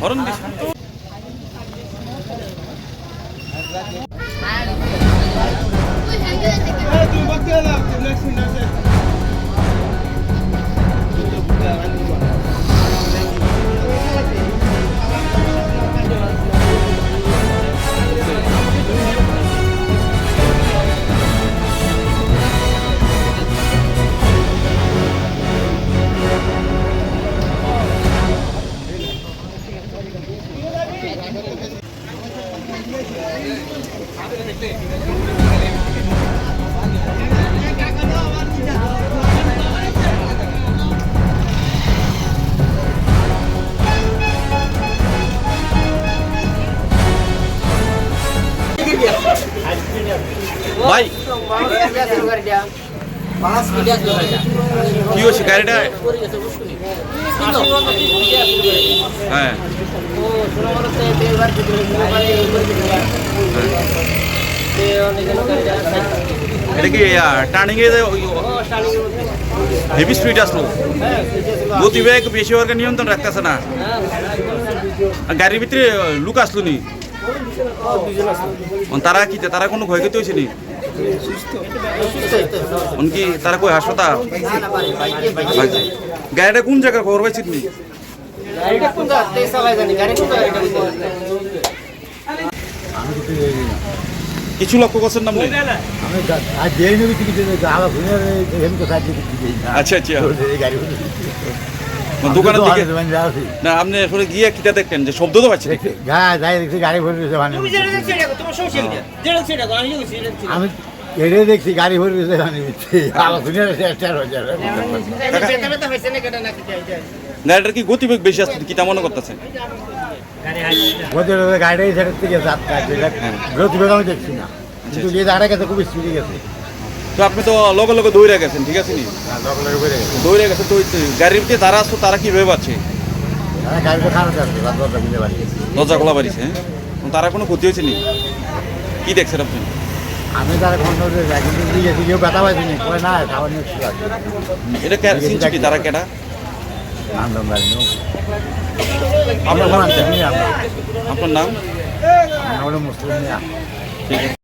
바른 게 또. 아, 또 막대라. ভাই কি হয়েছে গাড়িটা হ্যাঁ এটা কি টার্নিং এ হেভি স্পিড আসলো? গতিবেগ বেশি হওয়ার নিয়ন্ত্রণ রাখতেছে না। গাড়ির ভিতরে লুক আসলো নি? তারা কি তারা কোনো ক্ষয়ক্ষতি হয়েছে নি? কি, তারা কই, হাসপাতাল? গাড়িটা কোন জায়গায় খবর পাইছিস নি? কিছু লক্ষ্য করছেন নাম আচ্ছা আচ্ছা। দোকানের দিকে না আপনি আসলে গিয়ে কিটা দেখতেন যে শব্দ তো দেখছি। গাড়ি ভরে মানে আমি এড়ে দেখছি গাড়ি ভরে রয়েছে মানে আবার ঘুরে স্টার হয়ে যাবে গাড়িটার কি গতিবেগ বেশি আসছে কিটা মনে করতেছেন? ওদের গাড়ি সাইডের থেকে যাত কাটছে বিরতি বেগ আমি দেখছি না। কিন্তু যে দাঁড়া গেছে খুব স্পিডে গেছে। তো আপনি তো লগে লগে দৌড়ে গেছেন ঠিক আছে নি? দৌড়ে গেছে। তো গাড়ির ভিতরে তারা আসতো তারা পাচ্ছে দশটা বুঝতে পারি দরজা খোলা বাড়িছে হ্যাঁ? তারা কোনো ক্ষতি হয়েছে নি? কি দেখছেন আপনি? আমি তারা খন্ড কিন্তু কেউ ব্যথা পাইছি নি কয় না খাবার নিয়ে এটা কে কি তারা কেনা আনন্দ গাড়ি আপনার নাম? আমরা আপনার নাম আমরা মুসলিম ঠিক আছে।